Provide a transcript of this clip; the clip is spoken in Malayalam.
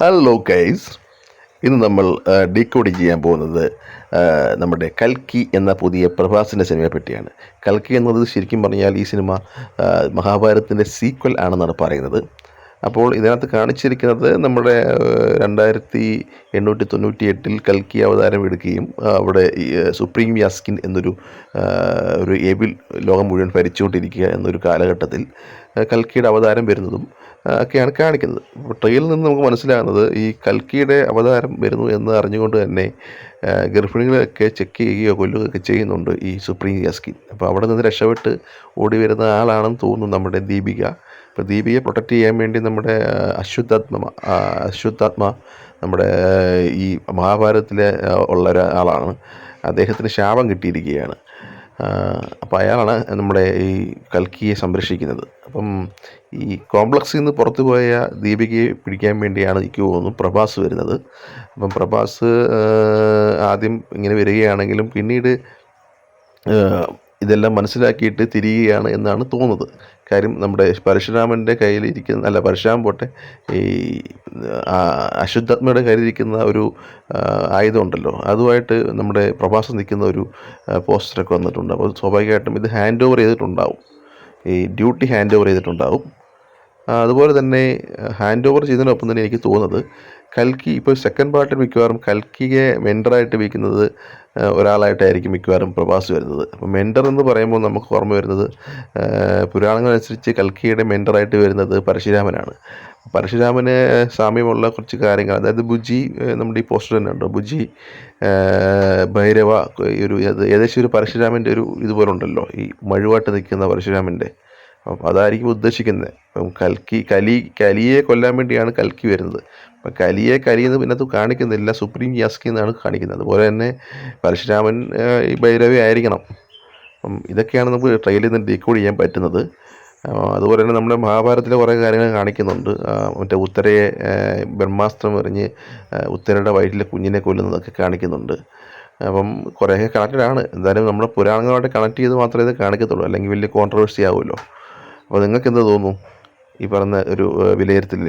ഹലോ ഗൈസ് ഇന്ന് നമ്മൾ ഡീകോഡ് ചെയ്യാൻ പോകുന്നത് നമ്മുടെ കൽക്കി എന്ന പുതിയ പ്രഭാസിന്റെ സിനിമയെ പറ്റിയാണ്. കൽക്കി എന്നത് ശരിക്കും പറഞ്ഞാൽ ഈ സിനിമ മഹാഭാരതത്തിന്റെ സീക്വൽ ആണെന്നാണ് പറയുന്നത്. അപ്പോൾ ഇതിനകത്ത് കാണിച്ചിരിക്കുന്നത് നമ്മുടെ രണ്ടായിരത്തി എണ്ണൂറ്റി തൊണ്ണൂറ്റി എട്ടിൽ കൽക്കി അവതാരം എടുക്കുകയും അവിടെ സുപ്രീം യാസ്കിൻ എന്നൊരു ഒരു എബിൽ ലോകം മുഴുവൻ ഭരിച്ചുകൊണ്ടിരിക്കുക എന്നൊരു കാലഘട്ടത്തിൽ കൽക്കിയുടെ അവതാരം വരുന്നതും ഒക്കെയാണ് കാണിക്കുന്നത്. ട്രെയിൽ നിന്ന് നമുക്ക് മനസ്സിലാകുന്നത് ഈ കൽക്കിയുടെ അവതാരം വരുന്നു എന്ന് അറിഞ്ഞുകൊണ്ട് തന്നെ ഗർഭിണികളൊക്കെ ചെക്ക് ചെയ്യുകയോ കൊല്ലുകയൊക്കെ ചെയ്യുന്നുണ്ട് ഈ സുപ്രീം യാസ്കിൻ. അപ്പോൾ അവിടെ നിന്ന് രക്ഷപ്പെട്ട് ഓടി വരുന്ന ആളാണെന്ന് തോന്നുന്നു നമ്മുടെ ദീപിക. അപ്പോൾ ദീപികയെ പ്രൊട്ടക്റ്റ് ചെയ്യാൻ വേണ്ടി നമ്മുടെ അശ്വത്ഥാത്മ അശ്വത്ഥാത്മ നമ്മുടെ ഈ മഹാഭാരതത്തിലെ ഉള്ള ഒരാളാണ്. അദ്ദേഹത്തിന് ശാപം കിട്ടിയിരിക്കുകയാണ്. അപ്പോൾ അയാളാണ് നമ്മുടെ ഈ കൽക്കിയെ സംരക്ഷിക്കുന്നത്. അപ്പം ഈ കോംപ്ലക്സിൽ നിന്ന് പുറത്തു പോയ ദീപികയെ പിടിക്കാൻ വേണ്ടിയാണ് എനിക്ക് തോന്നുന്നു പ്രഭാസ് വരുന്നത്. അപ്പം പ്രഭാസ് ആദ്യം ഇങ്ങനെ വരികയാണെങ്കിലും പിന്നീട് ഇതെല്ലാം മനസ്സിലാക്കിയിട്ട് തിരിയുകയാണ് എന്നാണ് തോന്നുന്നത്. കാര്യം നമ്മുടെ പരശുരാമന്റെ കയ്യിലിരിക്കുന്ന അല്ല പരശുരാമൻ പോട്ടെ ഈ അശുദ്ധാത്മയുടെ കയ്യിലിരിക്കുന്ന ഒരു ആയുധമുണ്ടല്ലോ. അതുമായിട്ട് നമ്മുടെ പ്രഭാസം നിൽക്കുന്ന ഒരു പോസ്റ്ററൊക്കെ വന്നിട്ടുണ്ട്. അപ്പോൾ സ്വാഭാവികമായിട്ടും ഇത് ഹാൻഡ് ഓവർ ചെയ്തിട്ടുണ്ടാവും. ഈ ഡ്യൂട്ടി ഹാൻഡ് ഓവർ ചെയ്തിട്ടുണ്ടാവും. അതുപോലെ തന്നെ ഹാൻഡ് ഓവർ ചെയ്തതിനൊപ്പം തന്നെ എനിക്ക് തോന്നുന്നത് കൽക്കി ഇപ്പോൾ സെക്കൻഡ് പാർട്ടിൽ മിക്കവാറും കൽക്കിയെ മെൻഡറായിട്ട് വയ്ക്കുന്നത് ആ, ഒരാളായിട്ടായിരിക്കും മിക്കവാറും പ്രഭാസ് വരുന്നത്. അപ്പോൾ മെൻഡർ എന്ന് പറയുമ്പോൾ നമുക്ക് ഓർമ്മ വരുന്നത് പുരാണങ്ങളനുസരിച്ച് കൽക്കിയുടെ മെൻഡറായിട്ട് വരുന്നത് പരശുരാമനാണ്. പരശുരാമന് സാമ്യമുള്ള കുറച്ച് കാര്യങ്ങൾ അതായത് ബുജി നമ്മുടെ ഈ പോസ്റ്റർ തന്നെ ഉണ്ടോ ബുജി ഭൈരവ ഒരു ഏകദേശം ഒരു പരശുരാമന്റെ ഒരു ഇതുപോലെ ഉണ്ടല്ലോ ഈ മഴുവാട്ട് നിൽക്കുന്ന പരശുരാമന്റെ അപ്പം അതായിരിക്കും ഉദ്ദേശിക്കുന്നത്. അപ്പം കൽക്കി കലി കലിയെ കൊല്ലാൻ വേണ്ടിയാണ് കൽക്കി വരുന്നത്. അപ്പം കലിയെ കലിയെന്ന് പിന്നത്ത് കാണിക്കുന്നില്ല. സുപ്രീം യാസ്കി എന്നാണ് കാണിക്കുന്നത്. അതുപോലെ തന്നെ പരശുരാമൻ ഈ ഭൈരവി ആയിരിക്കണം. അപ്പം ഇതൊക്കെയാണ് നമുക്ക് ട്രെയിലിൽ നിന്ന് ഡീക്കോഡ് ചെയ്യാൻ പറ്റുന്നത്. അതുപോലെ തന്നെ നമ്മുടെ മഹാഭാരതത്തിലെ കുറേ കാര്യങ്ങൾ കാണിക്കുന്നുണ്ട്. മറ്റേ ഉത്തരയെ ബ്രഹ്മാസ്ത്രം എറിഞ്ഞ് ഉത്തരയുടെ വയറ്റിലെ കുഞ്ഞിനെ കൊല്ലുന്നതൊക്കെ കാണിക്കുന്നുണ്ട്. അപ്പം കുറേയൊക്കെ കണക്റ്റഡ് ആണ്. എന്തായാലും നമ്മുടെ പുരാണങ്ങളുമായിട്ട് കണക്ട് ചെയ്ത് മാത്രമേ ഇത് കാണിക്കത്തുള്ളൂ. അല്ലെങ്കിൽ വലിയ കോൺട്രവേഴ്സി ആവുമല്ലോ. അപ്പോൾ നിങ്ങൾക്ക് എന്ത് തോന്നുന്നു? ഈ പറഞ്ഞ ഒരു വിലയിരുത്തൽ